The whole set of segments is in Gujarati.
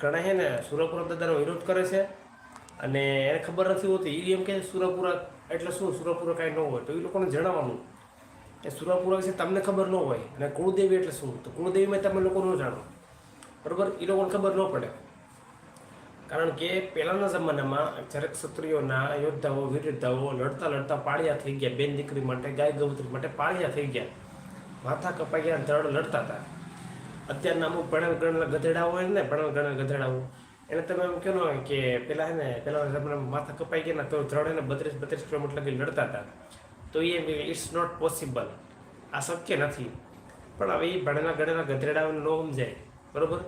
ઘણા છે ને સુરપુરા દાદાનો વિરોધ કરે છે. અને એને ખબર નથી હોતી એ એમ કે સુરપુરા, એટલે શું સુરપુરા કાંઈ ન હોય, તો એ લોકોને જણાવવાનું. કે સુરપુરા વિશે તમને ખબર ન હોય, અને કુળદેવી એટલે શું? તો કુળદેવીમાં તમે લોકો ન જાણો. બરાબર? એ લોકોને ખબર ન પડે. કારણ કે પહેલાંના જમાનામાં જ્યારે ક્ષત્રિયોના, યોદ્ધાઓ વીર યોદ્ધાઓ લડતા લડતા પાળિયા થઈ ગયા, બેન દીકરી માટે, ગાય ગૌત્રી માટે પાળિયા થઈ ગયા. માથા કપાઈ ગયા ધડ લડતા હતા. અત્યારના અમુક ભણેલ ગણેલા ગધેડા હોય ને ભણેલ ગણેલ ગધેડાઓ એને તમે એમ કહો ને કે પેલા હે ને, પેલા તમને માથા કપાઈ ગયા ને તો ધડ એને બત્રીસ બત્રીસ કિલોમીટર લગી લડતા હતા. તો એ ઇટ્સ નોટ પોસિબલ આ શક્ય નથી. પણ હવે એ ભણેલા ગણેલા ગધેડાઓને ન સમજાય. બરોબર?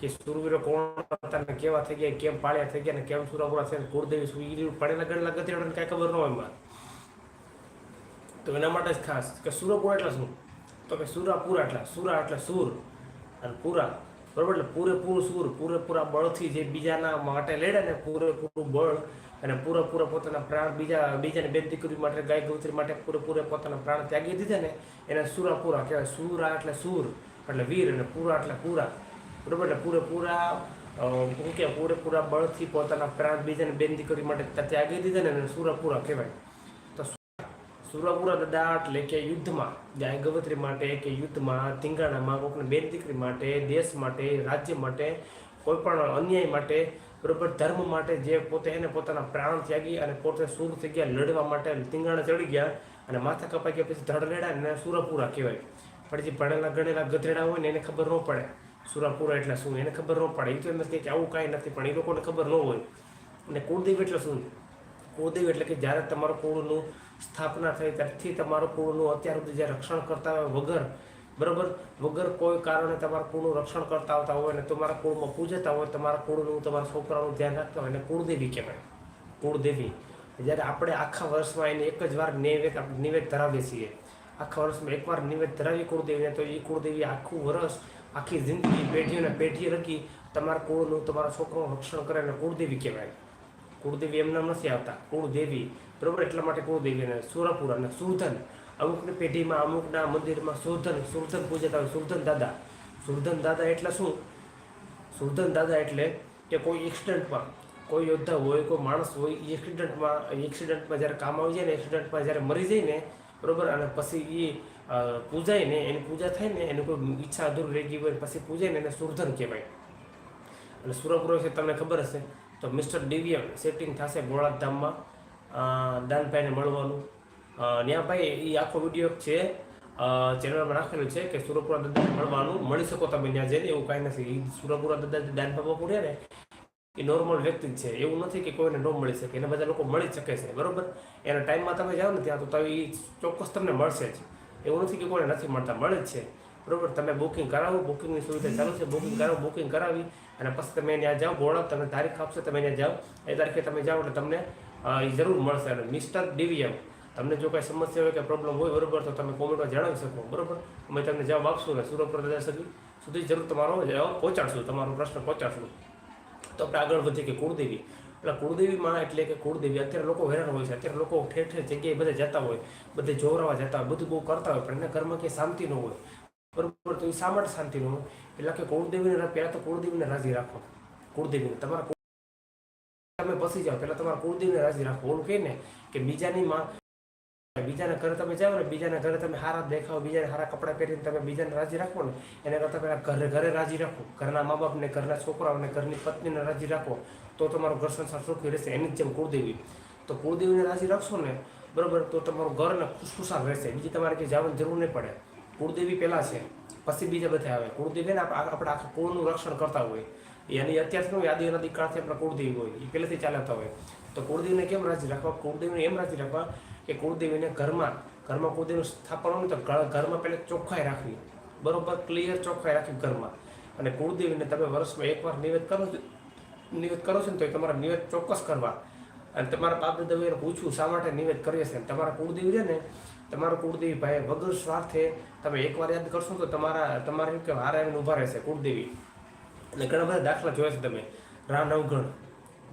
કે સુરવીરો કોણ હતા ને કેવા થઈ ગયા, કેમ પાળ્યા થઈ ગયા ને કેમ સુરાપુરા થયા કુળદેવી શું, ઈ ભણેલા ગણેલા ગધેડાને કાંઈ ખબર ન હોય એમાં. તો એના માટે જ ખાસ. કે સુરપુરા એટલે શું? તો કે સુરાપુરા એટલે સુરા એટલે સુર. અને પૂરા, બરોબર? એટલે પૂરેપૂરું સુર, પૂરેપૂરા બળથી જે બીજાના માટે લેડે ને પૂરેપૂરું બળ અને પૂરેપૂરા પોતાના પ્રાણ બીજા, બીજાને બે દીકરી માટે, ગાય ગૌત્રી માટે પૂરેપૂરે પોતાના પ્રાણ ત્યાગી દીધા ને એને સુરાપુરા કહેવાય. સુરા એટલે સુર, એટલે વીર અને પૂરા એટલે પૂરા. બરોબર? એટલે પૂરેપૂરા શું કે પૂરેપૂરા બળથી પોતાના પ્રાણ બીજાને બેન દીકરી માટે ત્યાગી દીધા ને એને સુરાપુરા કહેવાય. સુરાપુરા દાદા એટલે કે યુદ્ધમાં ગાય ગવત્રી માટે કે યુદ્ધમાં ધીંગાણામાં કોઈપણ બેન દીકરી માટે, દેશ માટે, રાજ્ય માટે, કોઈપણ અન્યાય માટે, બરોબર, ધર્મ માટે જે પોતે એને પોતાના પ્રાણ ત્યાગી અને પોતે સુર થઈ ગયા, લડવા માટે ધીંગાણા ચડી ગયા અને માથા કપાઈ ગયા, પછી ધડ લેડા અને સુરાપુરા કહેવાય. પણ જે ભણેલા ગણેલા ગધેડા હોય ને એને ખબર ન પડે. સુરાપુરા એટલે શું? એને ખબર ન પડે. એ તો એમ નથી કે આવું કાંઈ નથી, પણ એ લોકોને ખબર ન હોય. અને કુળદેવ એટલે શું? કુળદેવ એટલે કે જ્યારે તમારું કુળનું સ્થાપના થઈ ત્યારથી તમારું કુળનું અત્યાર સુધી જે રક્ષણ કરતા હોય વગર, બરાબર? વગર કોઈ કારણે તમારા કુળનું રક્ષણ કરતા આવતા હોય ને તમારા કુળમાં પૂજતા હોય, તમારા કુળનું, તમારા છોકરાનું ધ્યાન રાખતા હોય અને કુળદેવી કહેવાય. કુળદેવી. જ્યારે આપણે આખા વર્ષમાં એને એક જ વાર નૈવેદ, નિવેદ ધરાવીએ છીએ. આખા વર્ષમાં એકવાર નિવેદ ધરાવી કુળદેવીને, તો એ કુળદેવી આખું વર્ષ, આખી જિંદગી, પેઢીઓને પેઢી રખી તમારા કુળનું, તમારા છોકરાનું રક્ષણ કરે અને કુળદેવી કહેવાય. કુળદેવી એમના નથી આવતા. કુળદેવી, બરોબર? એટલા માટે કુળદેવી અને સુરપુર અને સુરધન. અમુકની પેઢીમાં, અમુકના મંદિરમાં સુરધન સુરધન પૂજતા હોય, સુરધન દાદા. સુરધન દાદા એટલે શું? સુરધન દાદા એટલે કે કોઈ એક્સિડન્ટમાં કોઈ યોદ્ધા હોય, કોઈ માણસ હોય, એ એક્સિડન્ટમાં એક્સિડન્ટમાં જ્યારે કામ આવી જાય ને એક્સિડન્ટમાં જ્યારે મરી જાય ને, બરોબર? અને પછી એ પૂજાય ને, એની પૂજા થાય ને, એની કોઈ ઈચ્છા અધૂર રહી ગઈ હોય પછી પૂજાય ને એને સુરધન કહેવાય. અને સુરપુર વિશે તમને ખબર હશે તો મિસ્ટર ડીવીએમ સેટિંગ થશે ગોળાદધામમાં દાનભાઈને મળવાનું. ન્યાભાઈ એ આખો વીડિયો છે ચેનલમાં રાખેલું છે કે સુરપુરા દાદાને મળવાનું. મળી શકો તમે ત્યાં જઈને, એવું કાંઈ નથી. સુરપુરા દાદા જે દાન બાબા પૂર્યા ને, એ નોર્મલ વ્યક્તિ છે. એવું નથી કે કોઈને ન મળી શકે. એને બધા લોકો મળી શકે છે. બરાબર? એના ટાઈમમાં તમે જાઓ ને ત્યાં તો એ ચોક્કસ તમને મળશે જ. એવું નથી કે કોઈને નથી મળતા. મળે જ છે. બરોબર? તમે બુકિંગ કરાવો બુકિંગની સુવિધા ચાલુ છે બુકિંગ કરાવો બુકિંગ કરાવી અને પછી તમે ત્યાં જાઓ બોર્ડ તમને તારીખ આપશે, તમે ત્યાં જાઓ. એ તારીખે તમે જાઓ એટલે તમને જરૂર મળશે. અને મિસ્ટર ડીવીએમ તમને જો કાંઈ સમસ્યા હોય કે પ્રોબ્લેમ હોય બરોબર, તો તમે કોમેન્ટમાં જણાવી શકો, બરોબર? અમે તમને જવાબ આપશું અને સુરત દાદા સુધી સુધી જરૂર તમારો જવાબ પહોંચાડશું, તમારો પ્રશ્ન પહોંચાડશું. તો આપણે આગળ વધીએ કે કુળદેવી. એટલે કુળદેવીમાં એટલે કે કુળદેવી, અત્યારે લોકો હેરાન હોય છે, અત્યારે લોકો ઠેર ઠેર જગ્યાએ બધા જતા હોય, બધે જોવરાવા જતા હોય, બધું બહુ કરતા હોય, પણ એના ઘરમાં કંઈ શાંતિ ન હોય. બરોબર, તો એ શા માટે શાંતિ ન એટલે કે કુળદેવીને પહેલાં તો કુળદેવીને રાજી રાખો. કુળદેવીને, તમારા તમે બસી જાઓ, પહેલાં તમારા કુળદેવીને રાજી રાખો. ઓલું ને કે બીજાની માં, બીજાના ઘરે તમે જાઓ ને, બીજાના ઘરે તમે સારા દેખાવ, બીજાને સારા કપડાં પહેરીને તમે બીજાને રાજી રાખો ને, એના કરતાં પહેલાં ઘરે ઘરે રાજી રાખો. ઘરના મા બાપને ઘરના છોકરાઓને, ઘરની પત્નીને રાજી રાખો, તો તમારું ઘર સંસાર સુખી રહેશે. એની જેમ કુળદેવી. તો કુળદેવીને રાજી રાખશો ને, બરોબર, તો તમારું ઘર ને ખુશખુશાલ રહેશે. બીજી તમારે ક્યાંય જવાની જરૂર નહીં પડે. કુળદેવી પહેલાં છે, પછી બીજા બધા આવે. કુળદેવીને આપણે આખા કુળનું રક્ષણ કરતા હોય. એની અત્યારથી યાદી નદી કાળથી આપણે કુળદેવી હોય. એ પહેલેથી ચાલતા હોય. તો કુળદેવીને કેમ રાજી રાખવા? કુળદેવીને એમ રાજી રાખવા કે કુળદેવીને ઘરમાં ઘરમાં કુળદેવીનું સ્થાપન હોય તો ઘરમાં પહેલાં ચોખ્ખાઈ રાખવી. બરોબર? ક્લિયર ચોખ્ખાઈ રાખવી ઘરમાં. અને કુળદેવીને તમે વર્ષમાં એકવાર નિવેદ કરો નિવેદ કરો છો ને તો એ તમારા નિવેદ ચોક્કસ કરવા. અને તમારા બાપ એને પૂછવું શા માટે નિવેદ કરીએ છે તમારા કુળદેવી છે ને, તમારું કુળદેવી ભાઈ વગર સ્વાર્થે તમે એકવાર યાદ કરશો તો તમારા, તમારે કે હારા એમને ઊભા રહેશે કુળદેવી. અને ઘણા બધા દાખલા જોયા છે તમે. રા નવગણ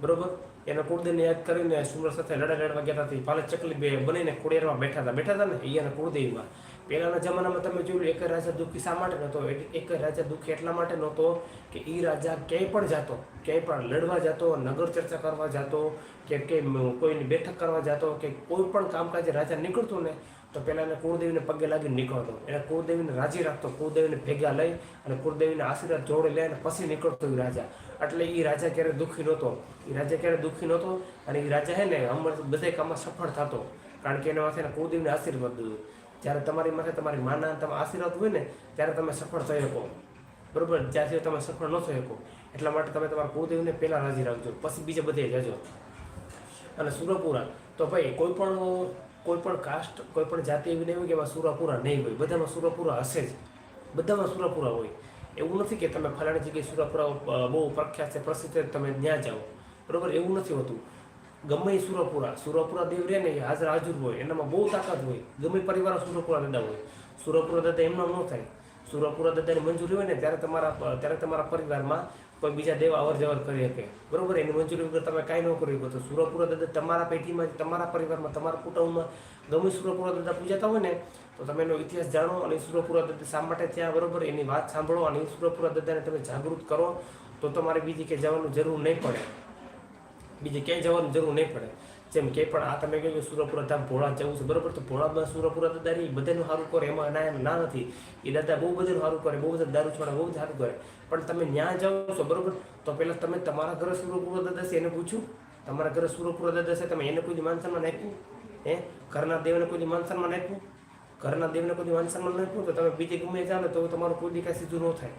બરોબર? એના કુળદેવને યાદ કરીને સુંદર સાથે લડા લડવા ગયા હતા. પાલે ચકલી બે બનીને કુળેરમાં બેઠા હતા. બેઠા હતા ને? એ કુળદેવીમાં. પહેલાંના જમાનામાં તમે જોયું એક રાજા દુઃખી શા માટે નહોતો? એક રાજા દુઃખી એટલા માટે નહોતો કે એ રાજા ક્યાંય પણ જતો, ક્યાંય પણ લડવા જતો, નગર ચર્ચા કરવા જતો, કે કંઈ કોઈની બેઠક કરવા જતો, કે કોઈ પણ કામકાજે રાજા નીકળતો ને તો પહેલાં એને કુળદેવીને પગે લાગીને નીકળતો. એને કુળદેવીને રાજી રાખતો, કુળદેવીને ભેગા લઈ અને કુળદેવીના આશીર્વાદ જોડે લઈ અને પછી નીકળતો એ રાજા. એટલે એ રાજા ક્યારે દુઃખી નહોતો. એ રાજા ક્યારે દુઃખી નહોતો અને એ રાજા હે ને હમણાં બધા કામમાં સફળ થતો. કારણ કે એના માથે કુળદેવીને આશીર્વાદ દીધું. જ્યારે તમારી માથે તમારી માના તમે આશીર્વાદ હોય ને, ત્યારે તમે સફળ થઈ શકો. બરોબર? જ્યાંથી તમે સફળ ન થઈ શકો. એટલા માટે તમે તમારા કુળદેવીને પહેલાં રાજી રાખજો. પછી બીજા બધે જજો અને સુરપુરા. તો ભાઈ કોઈ પણ કોઈ પણ કાસ્ટ કોઈ પણ જાતિ એવી નહીં હોય કે એમાં સુરાપુરા નહીં હોય. બધામાં સુરાપુરા હશે જ. બધામાં સુરાપુરા હોય. એવું નથી કે તમે ફલાણી જગ્યાએ સુરાપુરા બહુ પ્રખ્યાત છે, પ્રસિદ્ધ તમે ત્યાં જાઓ. બરોબર? એવું નથી હોતું. ગમે એ સુરપુરા. સુરપુરા દેવ રહે ને એ હાજર હાજર હોય. એનામાં બહુ તાકાત હોય. ગમે પરિવાર સુરપુરા દાદા હોય. સુરપુરા દાદા એમનો ન થાય. સુરપુરા દાદાની મંજૂરી હોય ને, ત્યારે તમારા ત્યારે તમારા પરિવારમાં કોઈ બીજા દેવ અવર જવર કરી શકે. બરોબર? એની મંજૂરી વગર તમે કાંઈ ન કરી શકો. તો સુરપુરા દાદા તમારા પેઢીમાં તમારા પરિવારમાં, તમારા કુટુંબમાં ગમે સુરપુરા દાદા પૂજાતા હોય ને, તો તમે એનો ઇતિહાસ જાણો અને સુરપુરા દાદા શા માટે ત્યાં, બરોબર? એની વાત સાંભળો અને સુરપુરા દાદાને તમે જાગૃત કરો. તો તમારે બીજી કે જવાનું જરૂર નહીં પડે. બીજે ક્યાંય જવાની જરૂર નહીં પડે. જેમ કે પણ આ તમે કહ્યું કે સુરપુરા ધામ ભોળા જવું છે, બરોબર? તો ભોળામાં સુરપુરા દાદા એ બધાનું સારું કરે, એમાં ના એમ ના નથી. એ દાદા બહુ બધું સારું કરે, બહુ બધા દારૂ છોડા બહુ સારું કરે. પણ તમે ત્યાં જાઓ છો, બરોબર? તો પહેલાં તમે તમારા ઘરે સુરપુરા દાદા છે એને પૂછ્યું તમારા ઘરે સુરપુરા દાદા છે, તમે એને કોઈ માન સન્માન આપ્યું? હે? ઘરના દેવને કોઈ માન સન્માન આપ્યું? ઘરના દેવને કોઈ માન સન્માન આપ્યું? તો તમે બીજે ગમે જાઓ તો તમારું કોઈ કાંઈ સીધું ન થાય.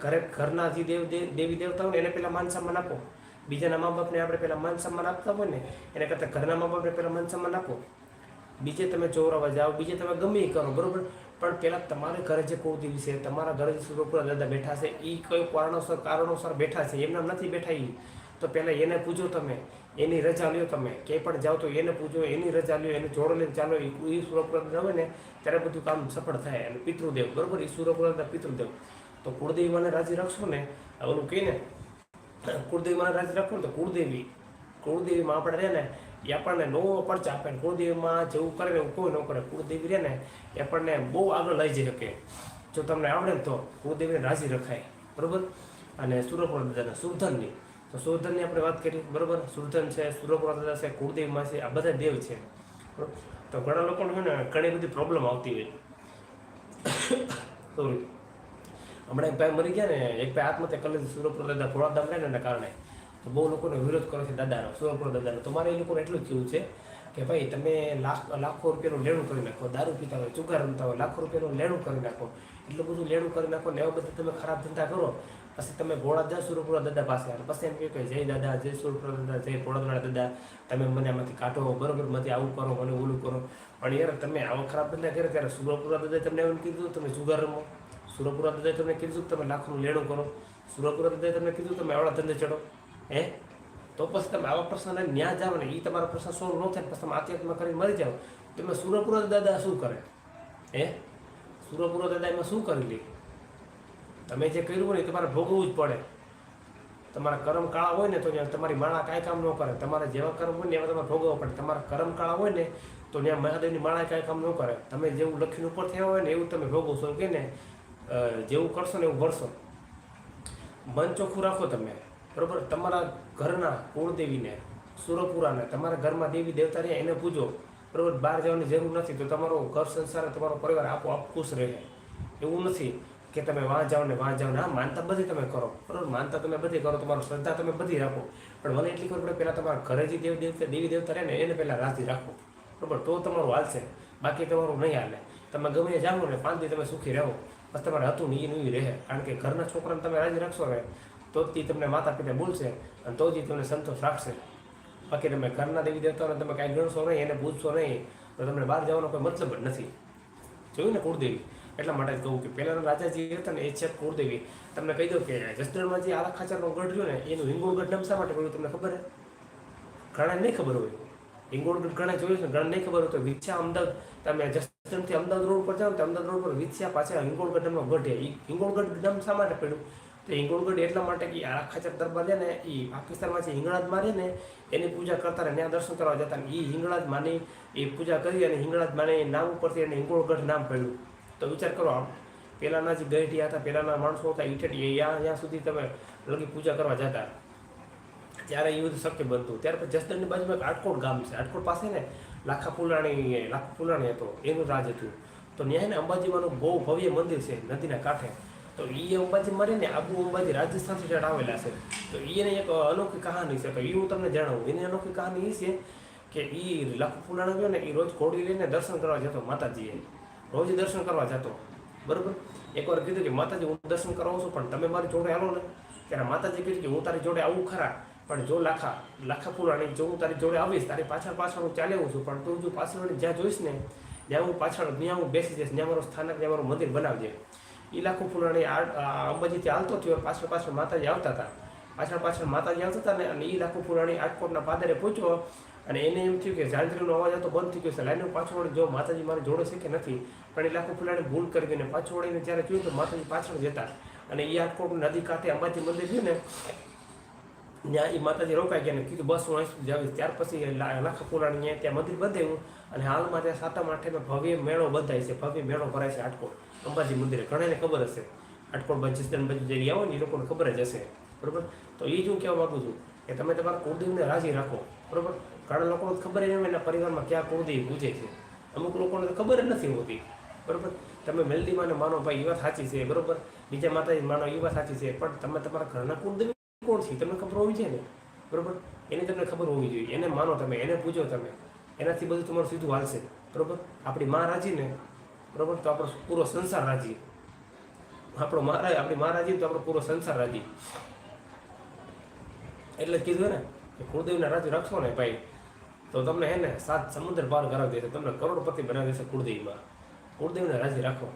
ઘરે ઘરના જે દેવ દેવ- દેવી દેવતા હોય એને પહેલાં માન સન્માન આપો. બીજાના મા બાપને આપણે પહેલાં માન સન્માન આપતા હોય ને, એના કરતાં ઘરના મા બાપને પહેલાં માન સન્માન આપો. બીજે તમે ચોરાવા જાઓ, બીજે તમે ગમે એ કરો, બરાબર? પણ પહેલાં તમારે ઘરે જે કુળદેવી છે, તમારા ઘરે જે છોકરા દાદા બેઠા છે એ કયો કારણોસર કારણોસર બેઠા છે, એમના નથી બેઠા એ તો પહેલાં એને પૂજો તમે, એની રજા લ્યો તમે. ક્યાંય પણ જાઓ તો એને પૂજો, એની રજા લ્યો, એને જોડો લઈને ચાલો. એ સુરપુરા હોય ને, ત્યારે બધું કામ સફળ થાય. અને પિતૃદેવ, બરાબર? એ દાદા પિતૃદેવ. તો કુળદેવીને રાજી રાખશો ને? ઓલું કહીને કુળદેવી મને રાજી રાખો ને તો કુળદેવી કુળદેવીમાં આપણે રહે ને, એ આપણને નો પરચા આપે ને કુળદેવીમાં જેવું કરે એવું કોઈ ન કરે. કુળદેવી રહે ને, એ આપણને બહુ આગળ લઈ જઈ શકે. જો તમને આવડે ને તો કુળદેવીને રાજી રખાય. બરોબર? અને સુરપુરા દાદાને સુરધનની. તો સુરધનની આપણે વાત કરી, બરોબર? સુરધન છે સુરપુરા દાદા છે કુળદેવીમાં છે, આ બધા દેવ છે? તો ઘણા લોકોને ઘણી બધી પ્રોબ્લેમ આવતી હોય. સોરી હમણાં એક ભાઈ મરી ગયા ને, એક ભાઈ આત્મહત્યા કરી લીધી સુરપુર દાદા ભોળાધામ રહે ને એના કારણે. તો બહુ લોકોને વિરોધ કરે છે દાદાનો, સુરપુર દાદાનો. તો મારે એ લોકોને એટલું જ કહેવું છે કે ભાઈ, તમે લાખ, લાખો રૂપિયાનું લેણું કરી નાખો, દારૂ પીતા હોય ચુગા રમતા હોય, લાખો રૂપિયાનું લેણું કરી નાખો, એટલું બધું લેણું કરી નાખો ને એવા બધા તમે ખરાબ ધંધા કરો, પછી તમે ભોળા જાઓ સુરપુરા દાદા પાસે અને પછી એમ કહે કે જય દાદા, જય સુરપુરા દાદા, જય ભોળાદાણા દાદા તમે મને આમાંથી કાઢો, બરોબરમાંથી આવું કરો, મને ઓલું કરો. પણ યાર, તમે આવા ખરાબ ધંધા કરે ત્યારે સુરપુરા દાદા તમને એવું કીધું તમે જુગાર રમો. સુરપુરા દાદાએ તમને કીધું તમે લાખનું લેણું કરો. સુરપુરા દાદાએ તમને કીધું તમે આવડા ધંધે ચડો હે? તો પછી તમે આવા પ્રશ્નને ન્યા જાઓ ને એ તમારા પ્રશ્ન સોલ્વ ન થાય પછી તમે આત્મહત્યા કરી મરી જાઓ. તમે સુરપુરા દાદા શું કરે? હે? સુરપુરા દાદા એમાં શું કરી લે? તમે જે કર્યું ને, એ તમારે ભોગવવું જ પડે. તમારા કર્મ કાળા હોય ને, તો તમારી માળા કાંઈ કામ ન કરે. તમારે જેવા કર્મ હોય ને, એવા તમારે ભોગવવા પડે. તમારા કર્મ કાળા હોય ને, તો ત્યાં મહાદેવની માળા કાંઈ કામ ન કરે. તમે જેવું લખીને ઉપર થયા હોય ને, એવું તમે ભોગવશો. કે ને જેવું કરશો ને એવું ભરશો. મન ચોખ્ખું રાખો તમે. બરાબર? તમારા ઘરના કુળદેવીને, સુરપુરાને, તમારા ઘરમાં દેવી દેવતા રહ્યા એને પૂજો. બરાબર? બહાર જવાની જરૂર નથી. તો તમારો ઘર સંસાર તમારો પરિવાર આપોઆપ ખુશ રહે. એવું નથી કે તમે વાં જાઓ ને વાં જાઓ ને. હા માનતા બધી તમે કરો. બરાબર? માનતા તમે બધી કરો. તમારો શ્રદ્ધા તમે બધી રાખો. પણ મને એટલી ખબર પડે પહેલાં તમારા ઘરે જે દેવ દેવતા દેવી દેવતા રહે ને એને પહેલાં રાજી રાખો. બરાબર? તો તમારું હાલશે. બાકી તમારું નહીં હાલે. તમે ગમે જાઓ ને પાંચ દી તમે સુખી રહો, બસ તમારે હતું એનું ઈ રહે. કારણ કે ઘરના છોકરાને તમે રાજી રાખશો ને તો જ તમને માતા પિતા બોલશે અને તો જ તમને સંતોષ રાખશે. બાકી તમે ઘરના દેવી દેવતાઓને તમે કાંઈ ગણશો નહીં, એને પૂછશો નહીં, તો તમને બહાર જવાનો કોઈ મતલબ જ નથી. જોયું ને કુળદેવી? એટલા માટે જ કહું કે પહેલાના રાજાજી હતા ને એ છે કુળદેવી. તમને કહી દઉં કે જસદણમાં જે આલા ખાચરનો ગઢ રહ્યો ને, એનું હિંગોળગઢ નામ શા માટે પડ્યું તમને ખબર હે? ઘણા નહીં ખબર હોય. હિંગોળગઢ ઘણા જોયું છે ઘણા નહીં ખબર હોય તો વિચ્છા અમદાવાદ, તમે જસદણથી અમદાવાદ રોડ પર જાઓ તો અમદાવાદ રોડ પર વિછા પાછળ હિંગોળગઢ નામનો ગઢ છે. હિંગોળગઢ નામ શા માટે પડ્યું? તો હિંગોળગઢ એટલા માટે કે આ ખાચર દરબાર છે ને એ પાકિસ્તાનમાં જે હિંગળાજમાં મારે ને, એની પૂજા કરતા ને ત્યાં દર્શન કરવા જતા એ હિંગળાજ માની એ પૂજા કરી અને હિંગળાજ માને એ નામ ઉપરથી એને હિંગોળગઢ નામ પડ્યું. તો વિચાર કરો આમ પહેલાંના જે ગઢિયા હતા પહેલાંના માણસો હતા ત્યાં ત્યાં સુધી તમે લગી પૂજા કરવા જતા. ત્યારે એ બધું શક્ય બનતું. ત્યાર પછી જસદણની બાજુમાં એક આટકોટ ગામ છે. આટકોટ પાસે ને લાખા ફૂલાણી લાખા ફૂલાણી હતો, એનું રાજ હતું. તો ત્યાં ને અંબાજીમાંનું બહુ ભવ્ય મંદિર છે, નદીના કાંઠે. તો એ અંબાજી મારી ને આબુ અંબાજી રાજસ્થાનથી સાઈડ આવેલા છે. તો એને એક અનોખી કહાની છે. તો એ હું તમને જણાવું. એની અનોખી કહાની એ છે કે એ લાખો ફૂલાણો ગયો ને એ રોજ ઘોડી લઈને દર્શન કરવા જતો માતાજીએ. રોજ દર્શન કરવા જતો. બરોબર? એકવાર કીધું કે, માતાજી, હું દર્શન કરાવું છું, પણ તમે મારી જોડે આવો ને. ત્યારે માતાજી કીધું કે, હું તારી જોડે આવું ખરા. પણ જો લાખા લાખા પુરાણી જો હું તારી જોડે આવીશ, તારી પાછળ પાછળ હું ચાલે છું, પણ તું જો પાછળ જ્યાં જોઈશ ને, ત્યાં હું પાછળ, ત્યાં હું બેસી જઈશ, ત્યાં મારું સ્થાનક, ત્યાં મારું મંદિર બનાવજે. એ લાખો પુરાણી અંબાજીથી હાલતો થયો, પાછળ પાછળ માતાજી આવતા હતા. પાછળ પાછળ માતાજી આવતા હતા ને, અને એ લાખો પુરાણી આટકોટના પાદરે પહોંચ્યો, અને એને એમ થયું કે જાંજરીનો અવાજ હતો, બંધ થઈ ગયો છે લાઈનો પાછળ જો માતાજી મારી જોડે છે કે નથી, પણ એ લાખો પુરાણી ભૂલ કરી ગઈ ને પાછળ વળીને જ્યારે જોયું તો માતાજી પાછળ જતા. અને એ આટકોટ નદી કાંઠે અંબાજી મંદિર છે ને ત્યાં એ માતાજી રોકાઈ ગયા કીધું બસ હું અહીં સુધી આવીશ. ત્યાર પછી લાખા પુરાણી ત્યાં મંદિર બંધાયું અને હાલમાં ત્યાં સાતમ આઠમે ભવ્ય મેળો બંધાય છે. ભવ્ય મેળો ભરાય છે આટકોટ અંબાજી મંદિરે. ઘણાને ખબર હશે. આટકોટ બજીસ્તન બાજુ જે ગયા હોય ને એ લોકોને ખબર જ હશે. બરોબર? તો એ જ હું કહેવા માગું છું કે તમે તમારા કુળદેવને રાજી રાખો. બરોબર? ઘણા લોકોને ખબર જ એના પરિવારમાં ક્યાં કુળદેવ પૂજે છે. અમુક લોકોને તો ખબર જ નથી હોતી. બરોબર? તમે મેલડીમાને માનો ભાઈ એ વાત સાચી છે. બરોબર? બીજા માતાજી માનો એ વાત સાચી છે. પણ તમે તમારા ઘરના કુળદેવી કોણ તમને ખબર હોવી જોઈએ ને? બરોબર? એને તમને ખબર હોવી જોઈએ. એને માનો તમે, એને પૂછો તમે. એનાથી બધું તમારું સીધું હાલશે. બરોબર? આપણી માં રાજી ને, બરોબર? તો આપણો પૂરો સંસાર રાજી. આપણો મહારાજ, આપણી માં રાજી તો આપણો પૂરો સંસાર રાજી. એટલે કીધું ને કે કુળદેવને રાજી રાખશો ને ભાઈ, તો તમને હે ને સાત સમુદ્ર પાર કરાવી દેશે. તમને કરોડપતિ બનાવી દેશે કુળદેવીમાં. કુળદેવને રાજી રાખો.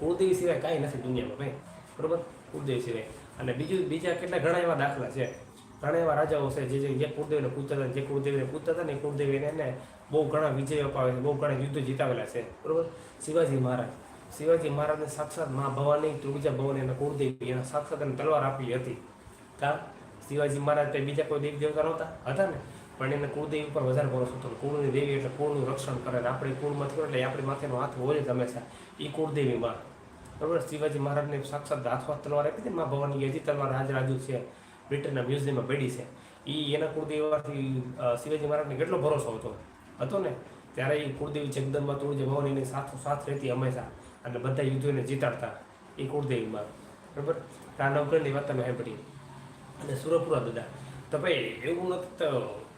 કુળદેવી સિવાય કાંઈ નથી દુનિયામાં, ભાઈ. બરોબર? કુળદેવી સિવાય. અને બીજું બીજા કેટલા ઘણા એવા દાખલા છે. ઘણા એવા રાજાઓ છે, જે જે- કુળદેવને પૂછતા હતા, જે કુળદેવીને પૂછતા હતા ને કુળદેવીને એને બહુ ઘણા વિજય અપાવે છે, બહુ ઘણા યુદ્ધ જીતાવેલા છે. બરોબર? શિવાજી મહારાજ. શિવાજી મહારાજને સાક્ષાત મા ભવાની ત્રિભુજા ભવાની અને કુળદેવી એને સાક્ષાત એને તલવાર આપી હતી. કા? શિવાજી મહારાજ તે બીજા કોઈ દેવી દેવતા નહોતા? હતા ને. પણ એને કુળદેવી ઉપર વધારે ભરોસો હતો. કુળની દેવી એટલે કુળનું રક્ષણ કરે આપણી કુળમાંથી એટલે આપણી માથેનો હાથ હોય જ હંમેશા એ કુળદેવી માં. બરોબર, શિવાજી મહારાજને સાક્ષાત હાથમાં તલવાર આપી હતી મા ભવાની હજી તલવાર રાજરાજુ છે, બ્રિટનના મ્યુઝિયમમાં પડી છે. એ એના કુળદેવીથી શિવાજી મહારાજને કેટલો ભરોસો હતો? હતો ને? ત્યારે એ કુળદેવી જગદંબા તુળજી ભવાનીને સાથો, સાથ રહેતી હંમેશા, અને બધા યુદ્ધોને જીતાડતા એ કુળદેવીમાં. બરાબર? આ નવકરની વાત તમે સાંભળી. અને સુરપુરા દાદા. તો ભાઈ, એવું નથી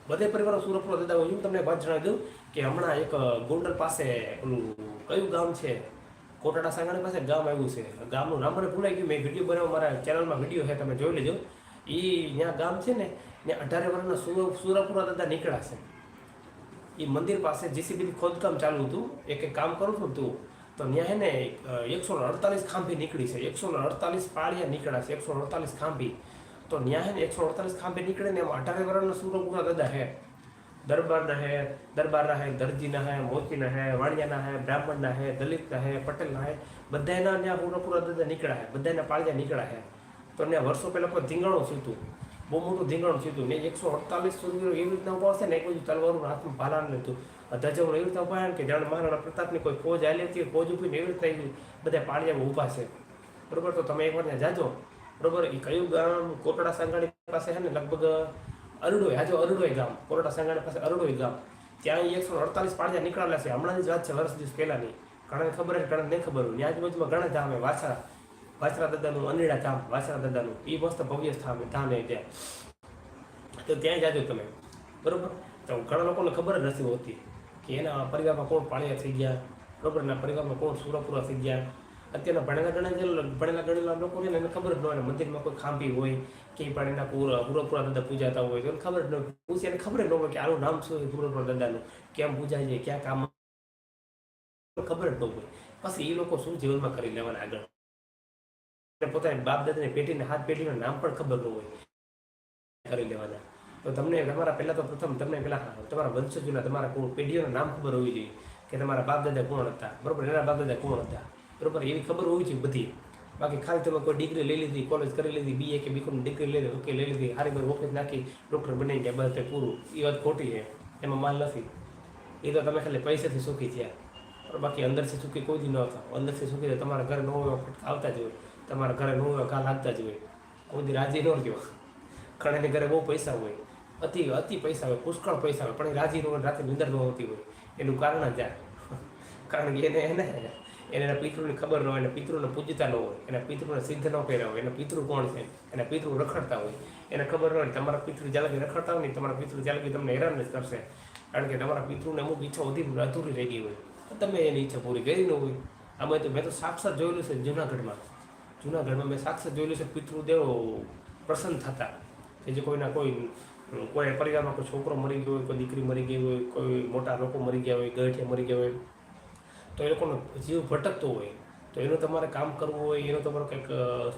બધે પરિવારો સુરપુરા દાદા હું તમને વાત જણાવી દઉં કે હમણાં એક ગોંડલ પાસે ઓલું કયું ગામ છે? કોટાડા સાંગાણી પાસે ગામ આવ્યું છે. ગામનું નામ મને ભૂલાઈ ગયું. મેં વીડિયો બનાવ્યો, મારા ચેનલમાં વીડિયો છે, તમે જોઈ લેજો. એ ત્યાં ગામ છે ને, ત્યાં અઢારે વર્ષના સુર સુરાપુરા દાદા નીકળ્યા છે. એ મંદિર પાસે જીસીબી ખોદકામ ચાલુ હતું. એક એક કામ કરું છું તું. તો ત્યાં હે ને એકસો અડતાલીસ ખાંભી નીકળી છે. એકસો અડતાલીસ પાળિયા નીકળ્યા છે. એકસો અડતાલીસ ખાંભી. તો ત્યાં હે ને, એકસો અડતાલીસ ખાંભી નીકળે ને એમાં અઢારે વર્ષના સુરપુરા દાદા હે દરબારના હે દરબારના હે દરજીના હે મોચીના હે વાણિયાના હે બ્રાહ્મણના હે દલિતના હે પટેલના હે બધાના ત્યાં પૂરેપૂરા દાદા નીકળ્યા હે બધાના પાળિયા નીકળ્યા હે. તો ત્યાં વર્ષો પહેલાં પણ ધીંગાણું સીધું બહુ મોટું ધીંગણું સીધું ને એકસો અડતાલીસ સુધી એવી રીતના ઊભા હશે ને, એક બાજુ તલવારું હાથમાં ભાલાન લીધું ધજાવું એવી રીતના ઊભા કે જાણે મહારાણા પ્રતાપની કોઈ ફોજ આવેલી હતી, ફોજ ઊભી એવી રીતના બધા પાળિયામાં ઊભા છે. બરોબર? તો તમે એકવાર ત્યાં જાજો. બરોબર? એ કયું ગામ? કોટડા સાંગાડી પાસે છે ને, લગભગ અરડોય હાજો અરડોય ગામ કોરોટા સંગાણી પાસે અરડોય ગામ. ત્યાં એકસો અડતાલીસ પાડ્યા નીકળેલા છે. હમણાંની જ વાત છે, વર્ષ દિવસ પહેલાની. ઘણાને ખબર છે ઘણા નહીં ખબર હોય. આજુબાજુમાં ઘણા ધામ, વાછરા વાછરા દાદાનું, અનીડા ધામ, વાછરા દાદાનું. એ મસ્ત ભવ્ય સ્થાન ધામ એ ત્યાં. તો ત્યાં જાજો તમે. બરોબર? તો ઘણા લોકોને ખબર જ નથી હોતી કે એના પરિવારમાં કોણ પાણીયા થઈ ગયા, બરોબર? એના પરિવારમાં કોણ સુરાપુરા થઈ ગયા? અત્યારના ભણેલા ગણેલા ભણેલા ગણેલા લોકો છે એને ખબર જ ન હોય મંદિરમાં કોઈ ખાંભી હોય કે પણ એના પૂરા પૂરેપૂરા દાદા પૂજાતા હોય તો એને ખબર જ ન હોય. પૂછી એને ખબર ન હોય કે આનું નામ શું હોય પૂરેપૂરા દાદાનું, કેમ પૂજાય છે, ક્યાં કામ ખબર જ ન હોય. પછી એ લોકો શું જીવનમાં કરી લેવાના આગળ? પોતાની બાપ દાદાની પેઢીને હાથ પેટીનું નામ પણ ખબર ન હોય. કરી લેવાના. તો તમને તમારા પહેલા તો પ્રથમ તમને પેલા તમારા વંશજોના, તમારા પેઢીઓના નામ ખબર હોવી જોઈએ કે તમારા બાપ દાદા કોણ હતા? બરોબર, એના બાપ દાદા કોણ હતા? બરોબર? એવી ખબર હોવી જોઈએ બધી. બાકી ખાલી તમે કોઈ ડિગ્રી લઈ લીધી કોલેજ કરી લીધી બીએ કે બીકોમ ડિગ્રી લઈ લીધી ઓકે લઈ લીધી, હારી બાર વખત નાખી ડૉક્ટર બની ગયા બસ પૂરું. એ વાત ખોટી છે. એમાં માલ નથી. એ તો તમે ખાલી પૈસાથી સુખી થયા. બાકી અંદરથી સુખી કોઈ દી ન હતા. અંદરથી સુખી તમારા ઘરે ન હોય ફટકા આવતા જ હોય. તમારા ઘરે ન હોય ઘા લાગતા જ હોય. કોઈ રાજી ન રહ્યો. ઘણાને ઘરે બહુ પૈસા હોય. અતિ અતિ પૈસા હોય, પુષ્કળ પૈસા હોય, પણ એ રાજી ન હોય રાતે નિંદર ન હોતી હોય. એનું કારણ જ કારણ કે એને એને એને એના પિતૃની ખબર ન હોય, એના પિતૃને પૂજતા ન હોય, એના પિતૃને સિદ્ધ ન કર્યા હોય, એના પિતૃ કોણ છે, એના પિતૃ રખડતા હોય, એને ખબર ન હોય, તમારા પિતૃ જ્યાલગી રખડતા હોય ને તમારા પિતૃ જ્યાલગી તમને હેરાન જ કરશે, કારણ કે તમારા પિતૃને અમુક ઈચ્છા અધી અધૂરી રહી ગઈ હોય. તમે એની ઈચ્છા પૂરી કરી ન હોય. અમે તો મેં તો સાક્ષાત જોયેલું છે જુનાગઢમાં. જુનાગઢમાં મેં સાક્ષાત જોયેલું છે પિતૃદેવો પ્રસન્ન થતા. કે જે કોઈના કોઈ કોઈ પરિવારમાં કોઈ છોકરો મરી ગયો હોય, કોઈ દીકરી મરી ગઈ હોય, કોઈ મોટા લોકો મરી ગયા હોય ગઠિયા મરી ગયા હોય તો એ લોકોનો જીવ ભટકતો હોય, તો એનું તમારે કામ કરવું હોય, એનું તમારે કંઈક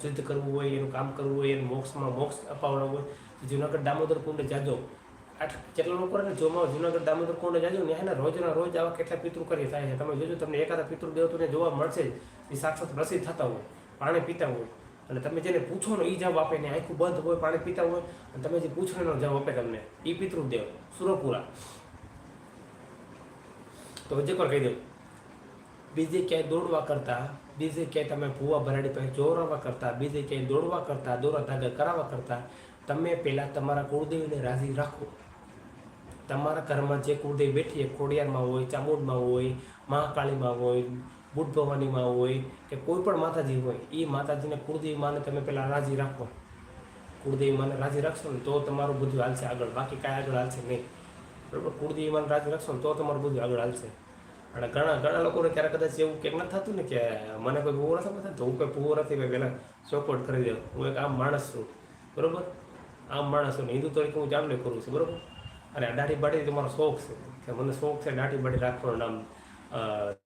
સિદ્ધ કરવું હોય, એનું કામ કરવું હોય, એને મોક્ષમાં મોક્ષ અપાવવાનો હોય જુનાગઢ દામોદર કુંડે જાજો. આઠ જેટલા લોકો ને? જોમાં જુનાગઢ દામોદર કુંડે જાજો ને એના રોજના રોજ આવા કેટલા પિતૃ કરી થાય છે. તમે જોજો, તમને એકાદા પિતૃ દેવતોને જોવા મળશે જ, એ સાક્ષાત પ્રસિદ્ધ થતા હોય, પાણી પીતા હોય. અને તમે જેને પૂછો ને એ જવાબ આપે ને, આખું બંધ હોય, પાણી પીતા હોય, અને તમે જે પૂછો એનો જવાબ આપે તમને. એ પિતૃદેવ સુરપુરા. તો હજી પણ કહી દઉં બીજે ક્યાંય દોડવા કરતા, બીજે ક્યાંય તમે ભૂવા ભરાડી પાસે જોરવા કરતા, બીજે ક્યાંય દોડવા કરતા, દોરા ધાગા કરાવવા કરતા, તમે પહેલાં તમારા કુળદેવીને રાજી રાખો. તમારા ઘરમાં જે કુળદેવી બેઠી હોય, ખોડિયારમાં હોય, ચામુંડમાં હોય, મહાકાળીમાં હોય, બુદ્ધ ભવાનીમાં હોય, કે કોઈ પણ માતાજી હોય એ માતાજીને કુળદેવી માને તમે પહેલાં રાજી રાખો. કુળદેવી માને રાજી રાખશો ને તો તમારું બધું હાલશે આગળ. બાકી કાંઈ આગળ હાલશે નહીં. બરાબર? કુળદેવી માને રાજી રાખશો ને તો તમારું બધું આગળ હાલશે. અને ઘણા ઘણા લોકોને ત્યારે કદાચ એવું કંઈક નથી થતું ને કે મને કોઈ ભૂવો નથી થતો હું કોઈ ભૂવો નથી ભાઈ પહેલાં સપોર્ટ કરી દઉં. હું એક આમ માણસ છું, બરાબર? આમ માણસ છું હિન્દુ તરીકે હું જામને કરું છું, બરાબર? અને આ દાઢી બાઢી તો મારો શોખ છે, કે મને શોખ છે દાઢી બાઢી રાખવાનો નામ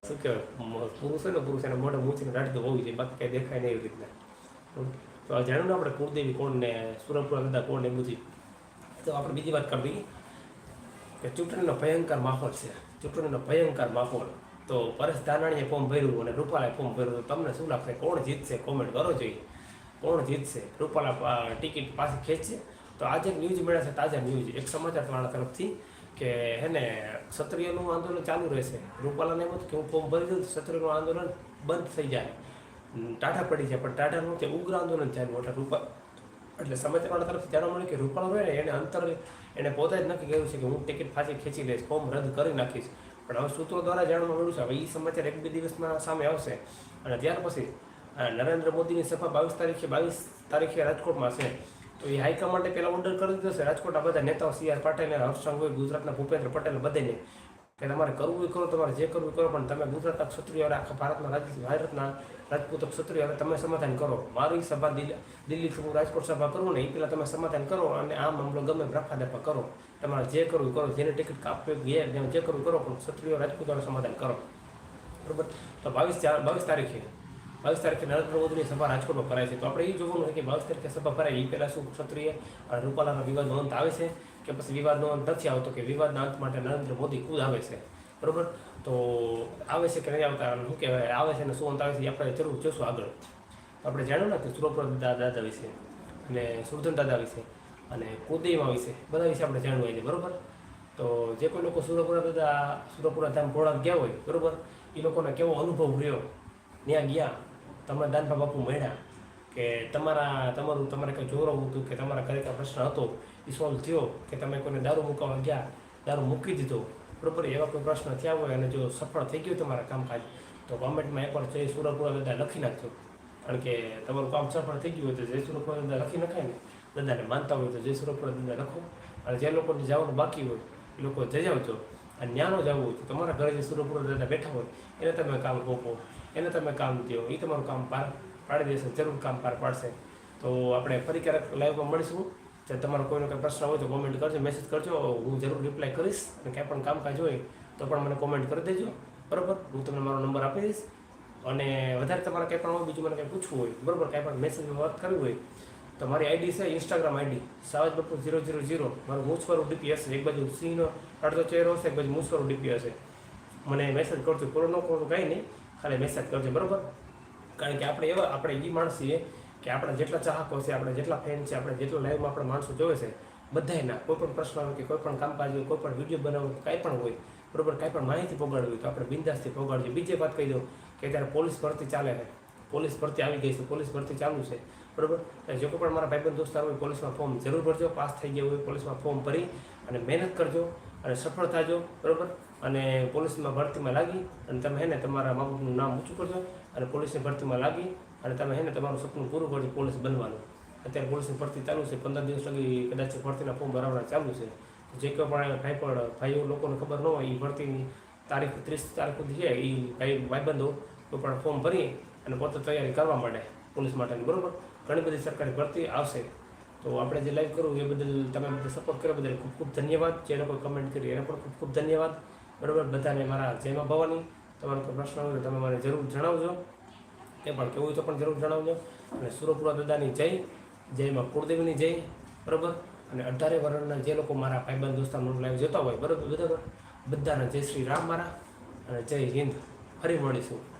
શું કહેવાય પુરુષ હોય ને પુરુષ, એને મોઢે મૂછીને દાઢી તો હોવી જોઈએ, બાકી કંઈ દેખાય નહીં એવી રીતના. તો જાણ્યું ને આપણે કુળદેવી કોણ ને સુરપુરા દાદા કોણ ને એ બધી? તો આપણે બીજી વાત કરી દઈએ. કે ચૂંટણીનો ભયંકર માહોલ છે. ચૂંટણીનો ભયંકર માહોલ. તો પરેશ ધાનાણીએ ફોર્મ ભર્યું અને રૂપાલાએ ફોર્મ ભર્યું. તમને શું લાગશે? કોણ જીતશે? કોમેન્ટ કરો જોઈએ કોણ જીતશે? રૂપાલા ટિકિટ પાસે ખેંચશે. તો આજે ન્યૂઝ મળ્યા છે, તાજા ન્યૂઝ. એક સમાચાર વાળા તરફથી કે હેને ક્ષત્રિયનું આંદોલન ચાલુ રહેશે. રૂપાલાને એમ હતું કે હું ફોર્મ ભરી દઉં ક્ષત્રિયનું આંદોલન બંધ થઈ જાય. ટાટા પડી જાય. પણ ટાઢાનું કે ઉગ્ર આંદોલન ચાલુ એટલે રૂપા એટલે સમાચારવાળા તરફથી જાણવા મળ્યું કે રૂપાળો હોય ને, એને અંતર એને પોતે જ નક્કી કર્યું છે કે હું ટિકિટ પાછી ખેંચી લઈશ, ફોર્મ રદ કરી નાખીશ. પણ હવે સૂત્રો દ્વારા જાણવા મળ્યું છે, હવે એ સમાચાર એક બે દિવસમાં સામે આવશે. અને ત્યાર પછી નરેન્દ્ર મોદીની સભા બાવીસ તારીખે બાવીસ તારીખે રાજકોટમાં છે. તો એ હાઈકમાન્ડે પહેલાં ઓર્ડર કરી દીધો છે. રાજકોટના બધા નેતાઓ સી આર પાટીલ અને હર્ષ ગુજરાતના ભૂપેન્દ્ર પટેલ બધાને. કે તમારે કરવું એ કરો, તમારે જે કરવું એ કરો, પણ તમે ગુજરાતના ક્ષત્રિય અને આખા ભારતના રાજ ભારતના રાજપૂત ક્ષત્રિય હવે તમે સમાધાન કરો. મારી સભા દિલ્હી હું રાજકોટ સભા કરું ને એ પહેલાં તમે સમાધાન કરો અને આ મામલો ગમે રફા દફા કરો. તમારે જે કરવું કરો, જેને ટિકિટ કાપવી ગયા જે કરવું કરો, પણ ક્ષત્રિય રાજપૂતોનું સમાધાન કરો. બરોબર? તો બાવીસ બાવીસ તારીખે બાવીસ તારીખે નરેન્દ્ર મોદીની સભા રાજકોટમાં ભરાય છે. તો આપણે એ જોવાનું છે કે બાવીસ તારીખે સભા ભરાય એ પહેલાં શું ક્ષત્રિય અને રૂપાલાના વિવાદનો અંત આવે છે? કે પછી વિવાદનો અંત નથી આવતો કે વિવાદના અંત માટે નરેન્દ્ર મોદી ખુદ આવે છે. બરોબર? તો આવે છે કે નહીં આવતા? શું કહેવાય? આવે છે ને શું અંત આવે છે આપણે જરૂર જોશું આગળ. આપણે જાણ્યું ને કે સુરપ્રદ દાદા વિશે અને સુરધન દાદા વિશે અને કુદેવા વિશે બધા વિશે આપણે જાણવું હોય છે બરોબર? તો જે કોઈ લોકો સુરપુરા દાદા, સુરપુરા ધામ ઘોડા ગયા હોય, બરોબર? એ લોકોને કેવો અનુભવ રહ્યો? ત્યાં ગયા તમે દાનભા બાપુ મળ્યા કે તમારા, તમારું, તમારે કંઈ જોરવું હતું કે તમારા ઘરે કાંઈ પ્રશ્ન હતો, એ સોલ્વ થયો કે તમે કોઈને દારૂ મૂકવા ગયા, દારૂ મૂકી દીધો. બરોબર, એવા કોઈ પ્રશ્ન થયા હોય અને જો સફળ થઈ ગયું તમારા કામકાજ તો કોમેન્ટમાં એકવાર જય સુરપુરા દાદા લખી નાખજો. કારણ કે તમારું કામ સફળ થઈ ગયું હોય તો જય સુરપુરા દાદા લખી નખાય ને. દાદાને માનતા હોય તો જય સુરપુરા દાદા લખો. અને જે લોકોને જવાનું બાકી હોય, એ લોકો જઈ આવજો અને ન્યાનો જવું હોય તો તમારા ઘરે જે સુરપુરા દાદા બેઠા હોય, એને તમે કામ ગોપો એને તમે કામ દો, એ તમારું કામ પાર પાડી દેશે જરૂર કામ પાર પાડશે. તો આપણે ફરી ક્યારેક લાઈવમાં મળીશું. જો તમારો કોઈનો કંઈ પ્રશ્ન હોય તો કોમેન્ટ કરજો મેસેજ કરજો. હું જરૂર રિપ્લાય કરીશ અને ક્યાંય પણ કામકાજ હોય તો પણ મને કોમેન્ટ કરી દેજો. બરાબર? હું તમને મારો નંબર આપી દઈશ. અને વધારે તમારે કંઈ પણ હોય, બીજું મને કંઈ પૂછવું હોય, બરાબર? કાંઈ પણ મેસેજમાં વાત કરવી હોય, તો મારી આઈડી છે ઇન્સ્ટાગ્રામ આઈડી સાવજ બપોર ઝીરો ઝીરો ઝીરો. મારું મૂછવાળું ડીપી હશે. એક બાજુ સિંહનો અડધો ચહેરો હશે, એક બાજુ મૂછવાળું ડીપી હશે. મને મેસેજ કરજો. પૂરો ન કરો તો કાંઈ નહીં. ખાલી મેસેજ કરજો, બરાબર? કારણ કે આપણે એવા આપણે એ માણસ છીએ કે આપણા જેટલા ચાહકો છે, આપણે જેટલા ફેન છે, આપણે જેટલા લાઈવમાં આપણે માણસો જોવે છે, બધાયના કોઈ પણ પ્રશ્ન હોય કે કોઈ પણ કામકાજ હોય કોઈ પણ વીડિયો બનાવો, કાંઈ પણ હોય, બરોબર, કાંઈ પણ માહિતી પહોંચાડવી તો આપણે બિંદાસથી પહોંચાડજો બીજી વાત કહી દઉં કે અત્યારે પોલીસ ભરતી ચાલે છે. પોલીસ ભરતી આવી ગઈ છે, પોલીસ ભરતી ચાલુ છે, બરોબર? જો કોઈ પણ મારા ભાઈબંધ દોસ્તાર હોય, પોલીસમાં ફોર્મ જરૂર ભરજો, પાસ થઈ ગયા હોય, પોલીસમાં ફોર્મ ભરી અને મહેનત કરજો અને સફળ થાજો, બરોબર? અને પોલીસમાં ભરતીમાં લાગી અને તમે હેને તમારા મા બાપનું નામ ઊંચું કરજો અને પોલીસની ભરતીમાં લાગી અને તમે હેને તમારું સપનું પૂરું કરજો પોલીસ બનવાનું. અત્યારે પોલીસની ભરતી ચાલુ છે, પંદર દિવસ લગી કદાચ ભરતીના ફોર્મ ભરાવવાના ચાલુ છે. જે કોઈ પણ ભાઈ પણ ભાઈઓ લોકોને ખબર ન હોય એ ભરતીની તારીખ ત્રીસ તારીખ સુધી છે એ ભાઈ ભાઈબંધો કોઈ પણ ફોર્મ ભરી અને પોતે તૈયારી કરવા માટે પોલીસ માટેની, બરાબર? ઘણી બધી સરકારી ભરતી આવશે. તો આપણે જે લાઈવ કરવું એ બદલ તમે બધા સપોર્ટ કર્યો બદલ ખૂબ ખૂબ ધન્યવાદ. જે લોકોએ કમેન્ટ કરી એને પણ ખૂબ ખૂબ ધન્યવાદ. બરાબર? બધાને મારા જયમાં ભવાની. તમારો કોઈ પ્રશ્ન હોય તો તમે મને જરૂર જણાવજો. એ પણ કેવું હોય તો પણ જરૂર જણાવજો. અને સુરપુરા દાદાની જય જયમાં કુળદેવીની જય, બરાબર? અને અઢારે વર્ણના જે લોકો મારા ભાઈબંધ દોસ્તાનો લાઈવ જોતા હોય, બરાબર? બરાબર બધાને જય શ્રી રામ મારા. અને જય હિન્દ. ફરી મળીશું.